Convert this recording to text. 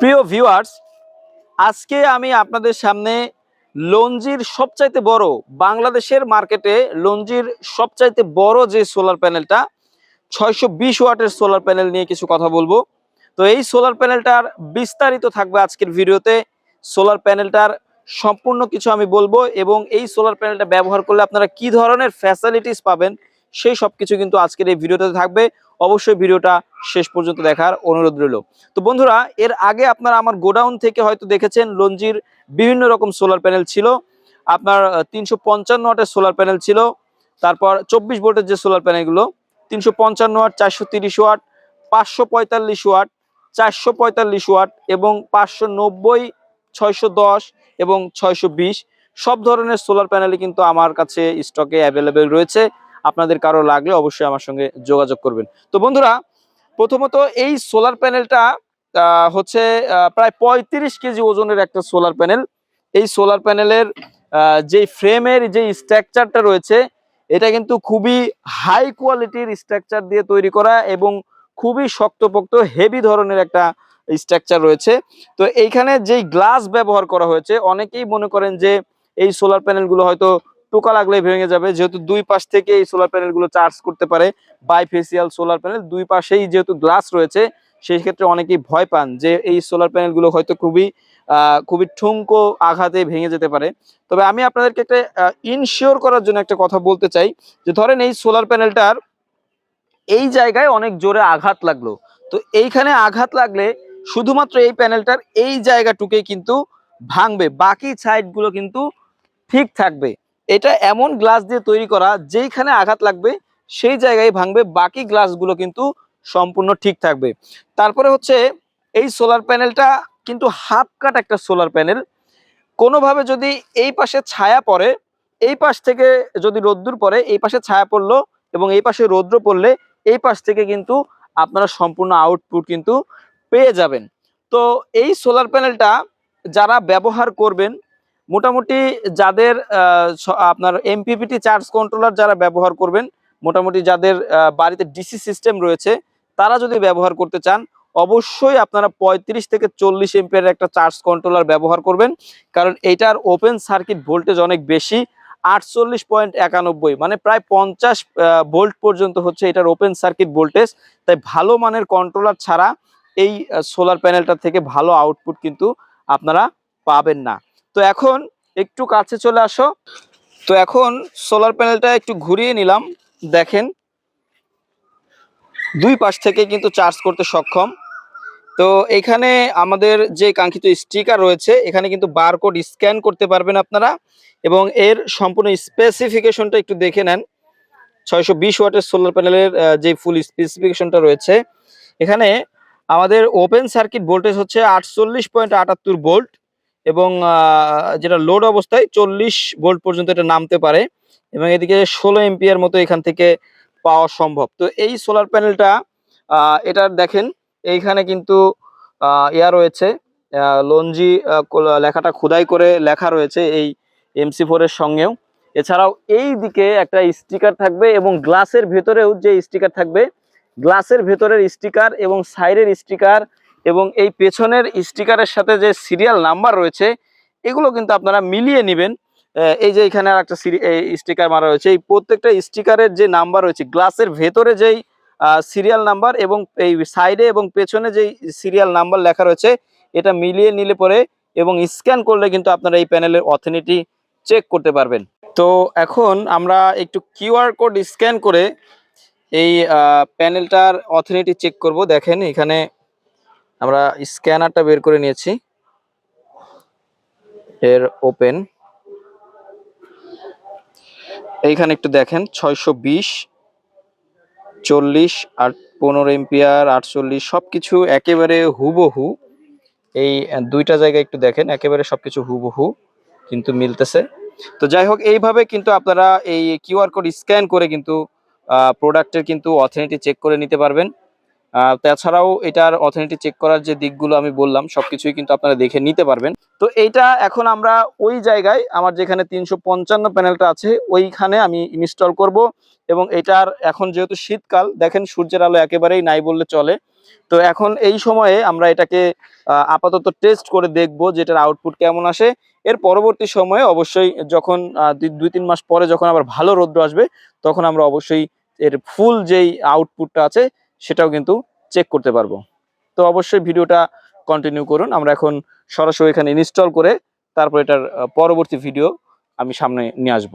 প্রিয় ভিউয়ার্স আজকে আমি আপনাদের সামনে লঞ্জির সবচাইতে বড়, বাংলাদেশের মার্কেটে লঞ্জির সবচাইতে বড় যে সোলার প্যানেলটা ছয়শো বিশ ওয়াটের সোলার প্যানেল নিয়ে কিছু কথা বলব। তো এই সোলার প্যানেলটার বিস্তারিত থাকবে আজকের ভিডিওতে। সোলার প্যানেলটার সম্পূর্ণ কিছু আমি বলব এবং এই সোলার প্যানেলটা ব্যবহার করলে আপনারা কি ধরনের ফ্যাসিলিটিস পাবেন সেই সব কিছু কিন্তু আজকের এই ভিডিওতে থাকবে। অবশ্যই ভিডিওটা শেষ পর্যন্ত দেখার অনুরোধ রইল। তো বন্ধুরা, এর আগে আপনারা আমার গোডাউন থেকে হয়তো দেখেছেন, লঞ্জির বিভিন্ন রকম সোলার প্যানেল ছিল। আপনার তিনশো পঞ্চান্ন সোলার প্যানেল ছিল। তারপর চব্বিশ ভোল্টের যে সোলার প্যানেলগুলো, তিনশো পঞ্চান্ন ওয়াট, চারশো তিরিশ ওয়াট, পাঁচশো পঁয়তাল্লিশ ওয়াট, চারশো পঁয়তাল্লিশ ওয়াট এবং পাঁচশো নব্বই, ছয়শো দশ এবং ছয়শো বিশ। সব ধরনের সোলার প্যানেলই কিন্তু আমার কাছে স্টকে অ্যাভেলেবেল রয়েছে। আপনাদের কারও লাগলে অবশ্যই আমার সঙ্গে যোগাযোগ করবেন। তো বন্ধুরা, প্রথমত এই সোলার প্যানেলটা হচ্ছে প্রায় পঁয়ত্রিশ কেজি ওজনের একটা সোলার প্যানেল এই সোলার প্যানেলের যে ফ্রেমের যে স্ট্রাকচারটা রয়েছে, এটা কিন্তু খুবই হাই কোয়ালিটির স্ট্রাকচার দিয়ে তৈরি করা এবং খুবই শক্তপোক্ত হেভি ধরনের একটা স্ট্রাকচার রয়েছে। তো এইখানে যেই গ্লাস ব্যবহার করা হয়েছে, অনেকেই মনে করেন যে এই সোলার প্যানেলগুলো হয়তো টোকা লাগলে ভেঙে যাবে। যেহেতু দুই পাশ থেকে এই সোলার প্যানেলগুলো চার্জ করতে পারে বাইফেসিয়াল সোলার প্যানেল দুই পাশেই যেহেতু গ্লাস রয়েছে, সেই ক্ষেত্রে অনেকেই ভয় পান যে এই সোলার প্যানেলগুলো হয়তো খুবই খুবই ঠুনকো আঘাতে ভেঙে যেতে পারে। তবে আমি আপনাদেরকে একটা ইনশিওর করার জন্য একটা কথা বলতে চাই, যে ধরেন এই সোলার প্যানেলটার এই জায়গায় অনেক জোরে আঘাত লাগল। তো এইখানে আঘাত লাগলে শুধুমাত্র এই প্যানেলটার এই জায়গাটুকুই কিন্তু ভাঙবে, বাকি সাইডগুলো কিন্তু ঠিক থাকবে। এটা এমন গ্লাস দিয়ে তৈরি করা, যেইখানে আঘাত লাগবে, সেই জায়গায় ভাঙবে, বাকি গ্লাসগুলো কিন্তু সম্পূর্ণ ঠিক থাকবে। তারপরে হচ্ছে, এই সোলার প্যানেলটা কিন্তু হাফ কাট একটা সোলার প্যানেল কোনোভাবে যদি এই পাশে ছায়া পড়ে, এই পাশ থেকে যদি রোদ্দুর পড়ে, এই পাশে ছায়া পড়ল এবং এই পাশে রৌদ্র পড়লে, এই পাশ থেকে কিন্তু আপনারা সম্পূর্ণ আউটপুট কিন্তু পেয়ে যাবেন। তো এই সোলার প্যানেলটা যারা ব্যবহার করবেন মোটামুটি যাদের আপনার এমপিপিটি চার্জ কন্ট্রোলার যারা ব্যবহার করবেন, মোটামুটি যাদের বাড়িতে ডিসি সিস্টেম রয়েছে, তারা যদি ব্যবহার করতে চান, অবশ্যই আপনারা পঁয়ত্রিশ থেকে চল্লিশ এমপিয়ার একটা চার্জ কন্ট্রোলার ব্যবহার করবেন। কারণ এটার ওপেন সার্কিট ভোল্টেজ অনেক বেশি, আটচল্লিশ পয়েন্ট একানব্বই মানে প্রায় পঞ্চাশ ভোল্ট পর্যন্ত হচ্ছে এটার ওপেন সার্কিট ভোল্টেজ তাই ভালো মানের কন্ট্রোলার ছাড়া এই সোলার প্যানেলটা থেকে ভালো আউটপুট কিন্তু আপনারা পাবেন না। তো এখন একটু কাছে চলে আসো। তো এখন সোলার প্যানেলটা একটু ঘুরিয়ে নিলাম, দেখেন। দুই পাশ থেকে কিন্তু চার্জ করতে সক্ষম। তো এখানে আমাদের যে কাঙ্ক্ষিত স্টিকার রয়েছে, এখানে কিন্তু বারকোড স্ক্যান করতে পারবেন আপনারা এবং এর সম্পূর্ণ স্পেসিফিকেশনটা একটু দেখে নেন। ছয়শো বিশ ওয়াটের সোলার প্যানেলের যে ফুল স্পেসিফিকেশনটা রয়েছে। এখানে আমাদের ওপেন সার্কিট ভোল্টেজ হচ্ছে আটচল্লিশ পয়েন্ট আটাত্তর ভোল্ট এবং যেটা লোড অবস্থায় চল্লিশ ভোল্ট পর্যন্ত এটা নামতে পারে এবং এদিকে ষোলো এমপিয়ার মতো এখান থেকে পাওয়া সম্ভব। তো এই সোলার প্যানেলটা এটার দেখেন, এইখানে কিন্তু ইয়া রয়েছে লঞ্জি লেখাটা খোদাই করে লেখা রয়েছে এই এমসি ফোরের সঙ্গেও। এছাড়াও এই দিকে একটা স্টিকার থাকবে এবং গ্লাসের ভেতরেও যে স্টিকার থাকবে গ্লাসের ভেতরের স্টিকার এবং সাইডের স্টিকার এবং এই পেছনের স্টিকারের সাথে যে সিরিয়াল নাম্বার রয়েছে, এগুলো কিন্তু আপনারা মিলিয়ে নেবেন। এই যে এখানে আর একটা স্টিকার মারা রয়েছে। এই প্রত্যেকটা স্টিকারের যে নাম্বার রয়েছে গ্লাসের ভেতরে যেই সিরিয়াল নাম্বার এবং এই সাইডে এবং পেছনে যেই সিরিয়াল নাম্বার লেখা রয়েছে, এটা মিলিয়ে নিলে পরে এবং স্ক্যান করলে কিন্তু আপনারা এই প্যানেলের অথেনিটি চেক করতে পারবেন। তো এখন আমরা একটু কিউআর কোড স্ক্যান করে এই প্যানেলটার অথেনিটি চেক করব। দেখেন এখানে আমরা স্ক্যানারটা বের করে নিয়েছি। এর ওপেন। এইখানে একটু দেখেন, ছয়শো বিশ, চল্লিশ আট পনেরো এম্পিয়ার, আটচল্লিশ সব কিছু একেবারে হুবহু। এই দুইটা জায়গায় একটু দেখেন, একেবারে সব কিছু হুবহু কিন্তু মিলতেছে। তো যাই হোক, এইভাবে কিন্তু আপনারা এই কিউআর কোড স্ক্যান করে কিন্তু প্রোডাক্টের কিন্তু অথেনিটি চেক করে নিতে পারবেন। তাছাড়াও এটার অথেন্টিটি চেক করার যে দিকগুলো আমি বললাম, সবকিছুই কিন্তু আপনারা দেখে নিতে পারবেন। তো এইটা এখন আমরা ওই জায়গায়, আমার যেখানে তিনশো পঞ্চান্ন প্যানেলটা আছে, ওইখানে আমি ইনস্টল করব। এবং এটার এখন যেহেতু শীতকাল, দেখেন সূর্যের আলো একেবারেই নাই বললে চলে। তো এখন এই সময়ে আমরা এটাকে আপাতত টেস্ট করে দেখব যে এটার আউটপুট কেমন আসে। এর পরবর্তী সময়ে অবশ্যই যখন দুই তিন মাস পরে যখন আবার ভালো রৌদ্র আসবে, তখন আমরা অবশ্যই এর ফুল যেই আউটপুটটা আছে সেটাও কিন্তু চেক করতে পারব। তো অবশ্যই ভিডিওটা কন্টিনিউ করুন। আমরা এখন সরাসরি এখানে ইনস্টল করে তারপর এটার পরবর্তী ভিডিও আমি সামনে নিয়ে আসব।